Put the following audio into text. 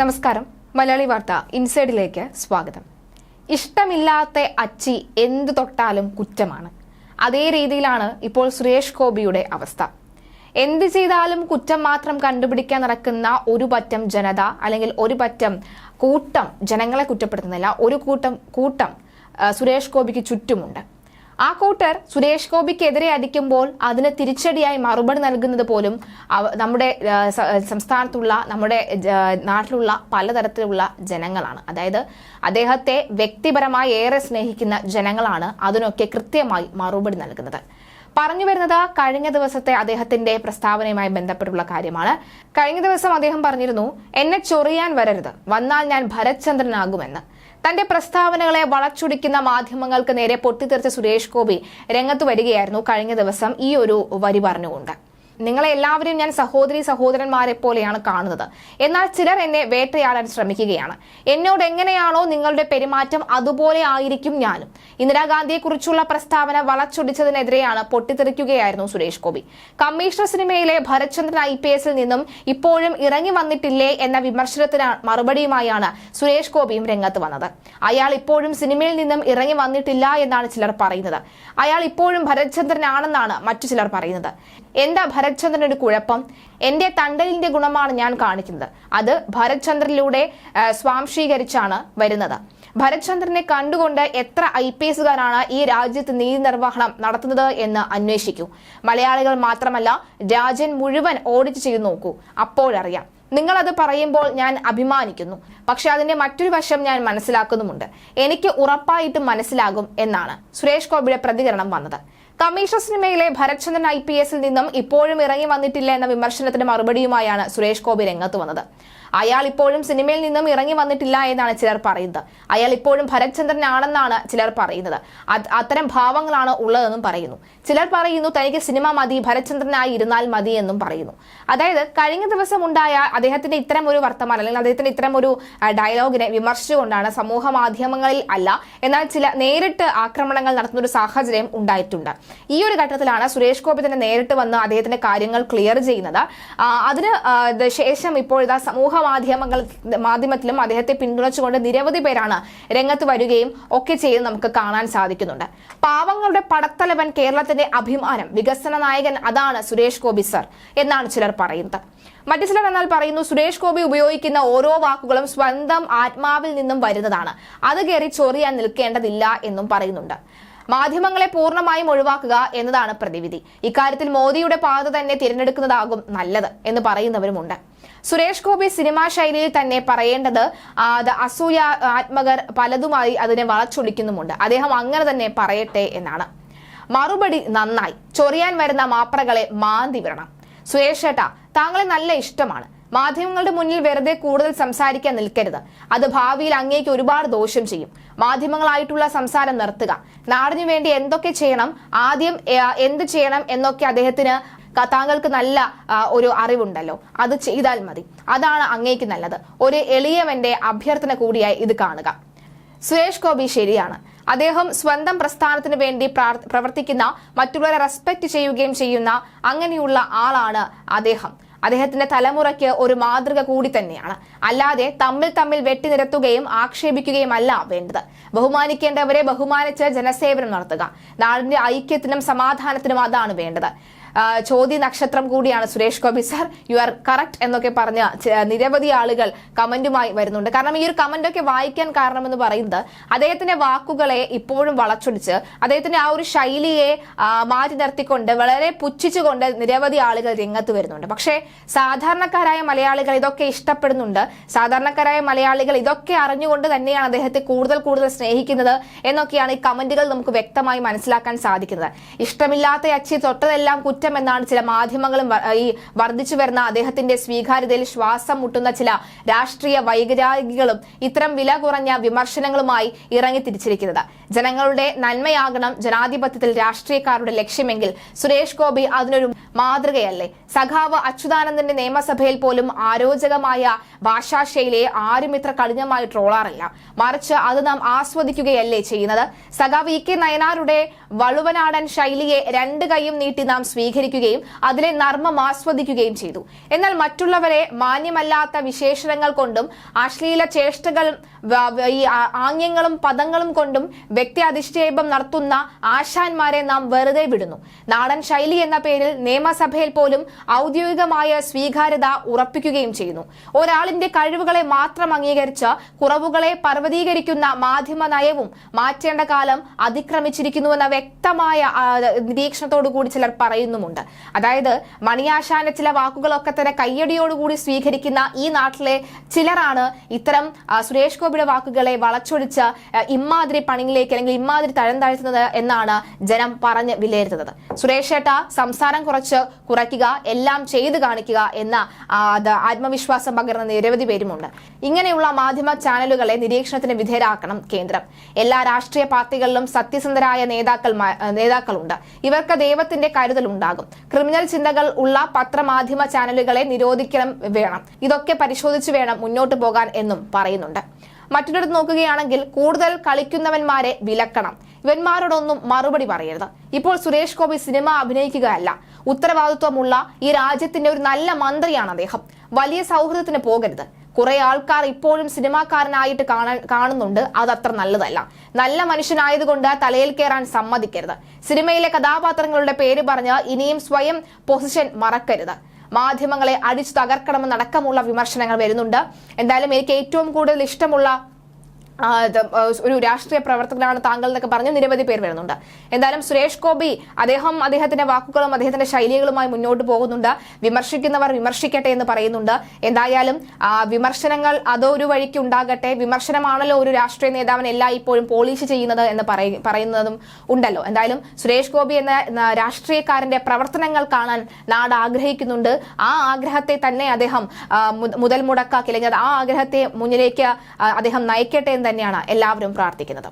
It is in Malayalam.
നമസ്കാരം. മലയാളി വാർത്ത ഇൻസൈഡിലേക്ക് സ്വാഗതം. ഇഷ്ടമില്ലാത്ത അച്ചി എന്ത് തൊട്ടാലും കുറ്റമാണ്. അതേ രീതിയിലാണ് ഇപ്പോൾ സുരേഷ് ഗോപിയുടെ അവസ്ഥ. എന്ത് ചെയ്താലും കുറ്റം മാത്രം കണ്ടുപിടിക്കാൻ നടക്കുന്ന ഒരു പറ്റം ജനത അല്ലെങ്കിൽ ഒരു പറ്റം കൂട്ടം ജനങ്ങളെ കുറ്റപ്പെടുത്തുന്നില്ല. ഒരു കൂട്ടം കൂട്ടം സുരേഷ് ഗോപിക്ക് ചുറ്റുമുണ്ട്. ആ കൂട്ടർ സുരേഷ് ഗോപിക്കെതിരെ അടിക്കുമ്പോൾ അതിന് തിരിച്ചടിയായി മറുപടി നൽകുന്നത് പോലും നമ്മുടെ സംസ്ഥാനത്തുള്ള നമ്മുടെ നാട്ടിലുള്ള പലതരത്തിലുള്ള ജനങ്ങളാണ്. അതായത് അദ്ദേഹത്തെ വ്യക്തിപരമായി ഏറെ സ്നേഹിക്കുന്ന ജനങ്ങളാണ് അതിനൊക്കെ കൃത്യമായി മറുപടി നൽകുന്നത്. പറഞ്ഞു വരുന്നത് കഴിഞ്ഞ ദിവസത്തെ അദ്ദേഹത്തിന്റെ പ്രസ്താവനയുമായി ബന്ധപ്പെട്ടുള്ള കാര്യമാണ്. കഴിഞ്ഞ ദിവസം അദ്ദേഹം പറഞ്ഞിരുന്നു എന്നെ ചൊറിയാൻ വരരുത്. വന്നാൽ ഞാൻ ഭരത്ചന്ദ്രനാകുമെന്ന് തന്റെ പ്രസ്താവനകളെ വളച്ചൊടിക്കുന്ന മാധ്യമങ്ങൾക്ക് നേരെ പൊട്ടിത്തെറിച്ച സുരേഷ് ഗോപി രംഗത്ത് വരികയായിരുന്നു കഴിഞ്ഞ ദിവസം ഈ ഒരു വരി പറഞ്ഞുകൊണ്ട്. നിങ്ങളെ എല്ലാവരെയും ഞാൻ സഹോദരി സഹോദരന്മാരെ പോലെയാണ് കാണുന്നത്. എന്നാൽ ചിലർ എന്നെ വേട്ടയാടാൻ ശ്രമിക്കുകയാണ്. എന്നോട് എങ്ങനെയാണോ നിങ്ങളുടെ പെരുമാറ്റം അതുപോലെ ആയിരിക്കും ഞാനും. ഇന്ദിരാഗാന്ധിയെക്കുറിച്ചുള്ള പ്രസ്താവന വളച്ചൊടിച്ചതിനെതിരെയാണ് പൊട്ടിത്തെറിക്കുകയായിരുന്നു സുരേഷ് ഗോപി. കമ്മീഷണർ സിനിമയിലെ ഭരത്ചന്ദ്രൻ ഐ പി എസിൽ നിന്നും ഇപ്പോഴും ഇറങ്ങി വന്നിട്ടില്ലേ എന്ന വിമർശനത്തിന് മറുപടിയുമായാണ് സുരേഷ് ഗോപിയും രംഗത്ത് വന്നത്. അയാൾ ഇപ്പോഴും സിനിമയിൽ നിന്നും ഇറങ്ങി വന്നിട്ടില്ല എന്നാണ് ചിലർ പറയുന്നത്. അയാൾ ഇപ്പോഴും ഭരത്ചന്ദ്രനാണെന്നാണ് മറ്റു ചിലർ പറയുന്നത്. എന്താ ഭരത്ചന്ദ്രൻ ഒരു കുഴപ്പം? എന്റെ തണ്ടലിന്റെ ഗുണമാണ് ഞാൻ കാണിക്കുന്നത്. അത് ഭരത്ചന്ദ്രനിലൂടെ സ്വാംശീകരിച്ചാണ് വരുന്നത്. ഭരത്ചന്ദ്രനെ കണ്ടുകൊണ്ട് എത്ര ഐ പി എസുകാരാണ് ഈ രാജ്യത്ത് നീതി നിർവഹണം നടത്തുന്നത് എന്ന് അന്വേഷിക്കൂ. മലയാളികൾ മാത്രമല്ല രാജ്യം മുഴുവൻ ഓഡിറ്റ് ചെയ്തു നോക്കൂ. അപ്പോഴറിയാം. നിങ്ങൾ അത് പറയുമ്പോൾ ഞാൻ അഭിമാനിക്കുന്നു. പക്ഷെ അതിന്റെ മറ്റൊരു വശം ഞാൻ മനസ്സിലാക്കുന്നുമുണ്ട്. എനിക്ക് ഉറപ്പായിട്ടും മനസ്സിലാകും എന്നാണ് സുരേഷ് ഗോപിയുടെ പ്രതികരണം വന്നത്. കമ്മീഷണർ സിനിമയിലെ ഭരത്ചന്ദ്രൻ ഐ പി എസിൽ നിന്നും ഇപ്പോഴും ഇറങ്ങി വന്നിട്ടില്ല എന്ന വിമർശനത്തിന് മറുപടിയുമായാണ് സുരേഷ് ഗോപി രംഗത്ത് വന്നത്. അയാൾ ഇപ്പോഴും സിനിമയിൽ നിന്നും ഇറങ്ങി വന്നിട്ടില്ല എന്നാണ് ചിലർ പറയുന്നത്. അയാൾ ഇപ്പോഴും ഭരത്ചന്ദ്രനാണെന്നാണ് ചിലർ പറയുന്നത്. അത് അത്തരം ഭാവങ്ങളാണ് ഉള്ളതെന്നും പറയുന്നു. ചിലർ പറയുന്നു തനിക്ക് സിനിമ മതി ഭരത്ചന്ദ്രനായി ഇരുന്നാൽ മതി എന്നും പറയുന്നു. അതായത് കഴിഞ്ഞ ദിവസം ഉണ്ടായ അദ്ദേഹത്തിന്റെ ഇത്തരം ഒരു വർത്തമാനം അല്ലെങ്കിൽ അദ്ദേഹത്തിന്റെ ഇത്തരം ഒരു ഡയലോഗിനെ വിമർശിച്ചുകൊണ്ടാണ് സമൂഹ മാധ്യമങ്ങളിൽ അല്ല എന്നാൽ ചില നേരിട്ട് ആക്രമണങ്ങൾ നടത്തുന്ന ഒരു സാഹചര്യം ഉണ്ടായിട്ടുണ്ട്. ഈ ഒരു ഘട്ടത്തിലാണ് സുരേഷ് ഗോപി തന്നെ നേരിട്ട് വന്ന് അദ്ദേഹത്തിന്റെ കാര്യങ്ങൾ ക്ലിയർ ചെയ്യുന്നത്. അതിന് ശേഷം ഇപ്പോൾ ഇതാ സമൂഹ മാധ്യമങ്ങൾ മാധ്യമത്തിലും അദ്ദേഹത്തെ പിന്തുണച്ചുകൊണ്ട് നിരവധി പേരാണ് രംഗത്ത് വരികയും ഒക്കെ ചെയ്ത് നമുക്ക് കാണാൻ സാധിക്കുന്നുണ്ട്. പാവങ്ങളുടെ പടത്തലവൻ കേരളത്തിന്റെ അഭിമാനം വികസന നായകൻ അതാണ് സുരേഷ് ഗോപി സർ എന്നാണ് ചിലർ പറയുന്നത്. മറ്റു ചിലർ എന്നാൽ പറയുന്നു സുരേഷ് ഗോപി ഉപയോഗിക്കുന്ന ഓരോ വാക്കുകളും സ്വന്തം ആത്മാവിൽ നിന്നും വരുന്നതാണ്. അത് കയറി ചൊറിയാൻ നിൽക്കേണ്ടതില്ല എന്നും പറയുന്നുണ്ട്. മാധ്യമങ്ങളെ പൂർണമായും ഒഴിവാക്കുക എന്നതാണ് പ്രതിവിധി. ഇക്കാര്യത്തിൽ മോദിയുടെ പാത തന്നെ തിരഞ്ഞെടുക്കുന്നതാകും നല്ലത് എന്ന് പറയുന്നവരുമുണ്ട്. സുരേഷ് ഗോപി സിനിമാ ശൈലിയിൽ തന്നെ പറയേണ്ടത് അത് അസൂയ ആത്മകർ പലതുമായി അതിനെ വളച്ചൊടിക്കുന്നുമുണ്ട്. അദ്ദേഹം അങ്ങനെ തന്നെ പറയട്ടെ എന്നാണ്. മറുപടി നന്നായി. ചൊറിയാൻ വരുന്ന മാപ്രകളെ മാന്തി വിടണം സുരേഷ് ഏട്ടാ താങ്കളെ നല്ല ഇഷ്ടമാണ്. മാധ്യമങ്ങളുടെ മുന്നിൽ വെറുതെ കൂടുതൽ സംസാരിക്കാൻ നിൽക്കരുത്. അത് ഭാവിയിൽ അങ്ങേക്ക് ഒരുപാട് ദോഷം ചെയ്യും. മാധ്യമങ്ങളായിട്ടുള്ള സംസാരം നിർത്തുക. നാടിനു വേണ്ടി എന്തൊക്കെ ചെയ്യണം ആദ്യം എന്ത് ചെയ്യണം എന്നൊക്കെ അദ്ദേഹത്തിന് താങ്കൾക്ക് നല്ല ഒരു അറിവുണ്ടല്ലോ. അത് ചെയ്താൽ മതി. അതാണ് അങ്ങേക്ക് നല്ലത്. ഒരു എളിയവന്റെ അഭ്യർത്ഥന കൂടിയായി ഇത് കാണുക. സുരേഷ് ഗോപി ശരിയാണ്. അദ്ദേഹം സ്വന്തം പ്രസ്ഥാനത്തിന് വേണ്ടി പ്രവർത്തിക്കുന്ന മറ്റുള്ളവരെ റെസ്പെക്ട് ചെയ്യുകയും ചെയ്യുന്ന അങ്ങനെയുള്ള ആളാണ് അദ്ദേഹം. അദ്ദേഹത്തിന്റെ തലമുറയ്ക്ക് ഒരു മാതൃക കൂടി തന്നെയാണ്. അല്ലാതെ തമ്മിൽ തമ്മിൽ വെട്ടിനിരത്തുകയും ആക്ഷേപിക്കുകയും അല്ല വേണ്ടത്. ബഹുമാനിക്കേണ്ടവരെ ബഹുമാനിച്ച് ജനസേവനം നടത്തുക. നാടിന്റെ ഐക്യത്തിനും സമാധാനത്തിനും അതാണ് വേണ്ടത്. ചോദ്യ നക്ഷത്രം കൂടിയാണ് Suresh Gopi sir. You are correct എന്നൊക്കെ പറഞ്ഞ നിരവധി ആളുകൾ കമന്റുമായി വരുന്നുണ്ട്. കാരണം ഈ ഒരു കമന്റൊക്കെ വായിക്കാൻ കാരണമെന്ന് പറയുന്നത് അദ്ദേഹത്തിന്റെ വാക്കുകളെ ഇപ്പോഴും വളച്ചൊടിച്ച് അദ്ദേഹത്തിന്റെ ആ ഒരു ശൈലിയെ മാറ്റി നിർത്തിക്കൊണ്ട് വളരെ പുച്ഛിച്ചുകൊണ്ട് നിരവധി ആളുകൾ രംഗത്ത് വരുന്നുണ്ട്. പക്ഷേ സാധാരണക്കാരായ മലയാളികൾ ഇതൊക്കെ ഇഷ്ടപ്പെടുന്നുണ്ട്. സാധാരണക്കാരായ മലയാളികൾ ഇതൊക്കെ അറിഞ്ഞുകൊണ്ട് തന്നെയാണ് അദ്ദേഹത്തെ കൂടുതൽ കൂടുതൽ സ്നേഹിക്കുന്നത് എന്നൊക്കെയാണ് ഈ കമന്റുകൾ നമുക്ക് വ്യക്തമായി മനസ്സിലാക്കാൻ സാധിക്കുന്നത്. ഇഷ്ടമില്ലാത്ത അച്ചി തൊട്ടതെല്ലാം കുറ്റം എന്നാണ് ചില മാധ്യമങ്ങളും ഈ വർദ്ധിച്ചു വരുന്ന അദ്ദേഹത്തിന്റെ സ്വീകാര്യതയിൽ ശ്വാസം മുട്ടുന്ന ചില രാഷ്ട്രീയ വൈകാരികളും ഇത്തരം വില കുറഞ്ഞ വിമർശനങ്ങളുമായി ഇറങ്ങി തിരിച്ചിരിക്കുന്നത്. ജനങ്ങളുടെ നന്മയാകണം ജനാധിപത്യത്തിൽ രാഷ്ട്രീയക്കാരുടെ ലക്ഷ്യമെങ്കിൽ. സുരേഷ് ഗോപി അതിനൊരു മാതൃകയല്ലേ? സഖാവ് അച്യുതാനന്ദന്റെ നിയമസഭയിൽ പോലും ആരോചകമായ ഭാഷാശൈലിയെ ആരും ഇത്ര കഠിനമായി ട്രോളാറില്ല. മറിച്ച് അത് നാം ആസ്വദിക്കുകയല്ലേ ചെയ്യുന്നത്? സഖാവ് ഇ കെ നയനാരുടെ വളുവനാടൻ ശൈലിയെ രണ്ട് കൈയും നീട്ടി നാം സ്വീകരിക്കും സ്വീകരിക്കുകയും അതിലെ നർമ്മം ആസ്വദിക്കുകയും ചെയ്തു. എന്നാൽ മറ്റുള്ളവരെ മാന്യമല്ലാത്ത വിശേഷണങ്ങൾ കൊണ്ടും അശ്ലീല ചേഷ്ടകൾ ഈ ആംഗ്യങ്ങളും പദങ്ങളും കൊണ്ടും വ്യക്തി അധിക്ഷേപം നടത്തുന്ന ആശാന്മാരെ നാം വെറുതെ വിടുന്നു. നാടൻ ശൈലി എന്ന പേരിൽ നിയമസഭയിൽ പോലും ഔദ്യോഗികമായ സ്വീകാര്യത ഉറപ്പിക്കുകയും ചെയ്യുന്നു. ഒരാളിന്റെ കഴിവുകളെ മാത്രം അംഗീകരിച്ച് കുറവുകളെ പർവതീകരിക്കുന്ന മാധ്യമ നയവും മാറ്റേണ്ട കാലം അതിക്രമിച്ചിരിക്കുന്നുവെന്ന വ്യക്തമായ നിരീക്ഷണത്തോടു കൂടി ചിലർ പറയുന്നുമുണ്ട്. അതായത് മണിയാശാന്റെ ചില വാക്കുകളൊക്കെ തന്നെ കയ്യടിയോടുകൂടി സ്വീകരിക്കുന്ന ഈ നാട്ടിലെ ചിലരാണ് ഇത്തരം സുരേഷ് ഗോപിയുടെ വാക്കുകളെ വളച്ചൊടിച്ച് ഇമ്മാതിരി പണിയിലേക്ക് അല്ലെങ്കിൽ ഇമ്മാതിരി തഴം താഴ്ത്തുന്നത് എന്നാണ് ജനം പറഞ്ഞ് വിലയിരുത്തുന്നത്. സുരേഷ് ഏട്ട സംസാരം കുറച്ച് കുറയ്ക്കുക എല്ലാം ചെയ്തു കാണിക്കുക എന്ന ആത്മവിശ്വാസം പകർന്ന നിരവധി പേരുമുണ്ട്. ഇങ്ങനെയുള്ള മാധ്യമ ചാനലുകളെ നിരീക്ഷണത്തിന് വിധേയരാക്കണം കേന്ദ്രം. എല്ലാ രാഷ്ട്രീയ പാർട്ടികളിലും സത്യസന്ധരായ നേതാക്കൾ നേതാക്കളുണ്ട്. ഇവർക്ക് ദൈവത്തിന്റെ കരുതൽ ഉണ്ടാകും. ക്രിമിനൽ ചിന്തകൾ ഉള്ള പത്രമാധ്യമ ചാനലുകളെ നിരോധിക്കണം വേണം. ഇതൊക്കെ പരിശോധിച്ചു വേണം മുന്നോട്ട് പോകാൻ എന്നും പറയുന്നുണ്ട്. മറ്റൊരിടത്ത് നോക്കുകയാണെങ്കിൽ കൂടുതൽ കളിക്കുന്നവന്മാരെ വിലക്കണം. ഇവന്മാരോടൊന്നും മറുപടി പറയരുത്. ഇപ്പോൾ സുരേഷ് ഗോപി സിനിമ അഭിനയിക്കുകയല്ല. ഉത്തരവാദിത്വമുള്ള ഈ രാജ്യത്തിന്റെ ഒരു നല്ല മന്ത്രിയാണ് അദ്ദേഹം. വലിയ സൗഹൃദത്തിന് പോകരുത്. കുറെ ആൾക്കാർ ഇപ്പോഴും സിനിമാക്കാരനായിട്ട് കാണുന്നുണ്ട്. അത് അത്ര നല്ലതല്ല. നല്ല മനുഷ്യനായതുകൊണ്ട് തലയിൽ കയറാൻ സമ്മതിക്കരുത്. സിനിമയിലെ കഥാപാത്രങ്ങളുടെ പേര് പറഞ്ഞ് ഇനിയും സ്വയം പൊസിഷൻ മറക്കരുത്. മാധ്യമങ്ങളെ അടിച്ചു തകർക്കണമെന്നടക്കമുള്ള വിമർശനങ്ങൾ വരുന്നുണ്ട്. എന്തായാലും എനിക്ക് ഏറ്റവും കൂടുതൽ ഇഷ്ടമുള്ള ഒരു രാഷ്ട്രീയ പ്രവർത്തകനാണ് താങ്കൾ എന്നൊക്കെ പറഞ്ഞ് നിരവധി പേർ വരുന്നുണ്ട്. എന്തായാലും സുരേഷ് ഗോപി അദ്ദേഹം അദ്ദേഹത്തിന്റെ വാക്കുകളും അദ്ദേഹത്തിന്റെ ശൈലികളുമായി മുന്നോട്ട് പോകുന്നുണ്ട്. വിമർശിക്കുന്നവർ വിമർശിക്കട്ടെ എന്ന് പറയുന്നുണ്ട്. എന്തായാലും വിമർശനങ്ങൾ അതൊരു വഴിക്ക് ഉണ്ടാകട്ടെ. വിമർശനമാണല്ലോ ഒരു രാഷ്ട്രീയ നേതാവിനെ എല്ലാ ഇപ്പോഴും പോളിഷ് ചെയ്യുന്നത് എന്ന് പറയുന്നതും ഉണ്ടല്ലോ. എന്തായാലും സുരേഷ് ഗോപി എന്ന രാഷ്ട്രീയക്കാരന്റെ പ്രവർത്തനങ്ങൾ കാണാൻ നാട് ആഗ്രഹിക്കുന്നുണ്ട്. ആ ആഗ്രഹത്തെ തന്നെ അദ്ദേഹം മുതൽ മുടക്കാക്കി അല്ലെങ്കിൽ ആ ആഗ്രഹത്തെ മുന്നിലേക്ക് അദ്ദേഹം നയിക്കട്ടെ എന്ന് തന്നെയാണ് എല്ലാവരും പ്രാർത്ഥിക്കുന്നത്.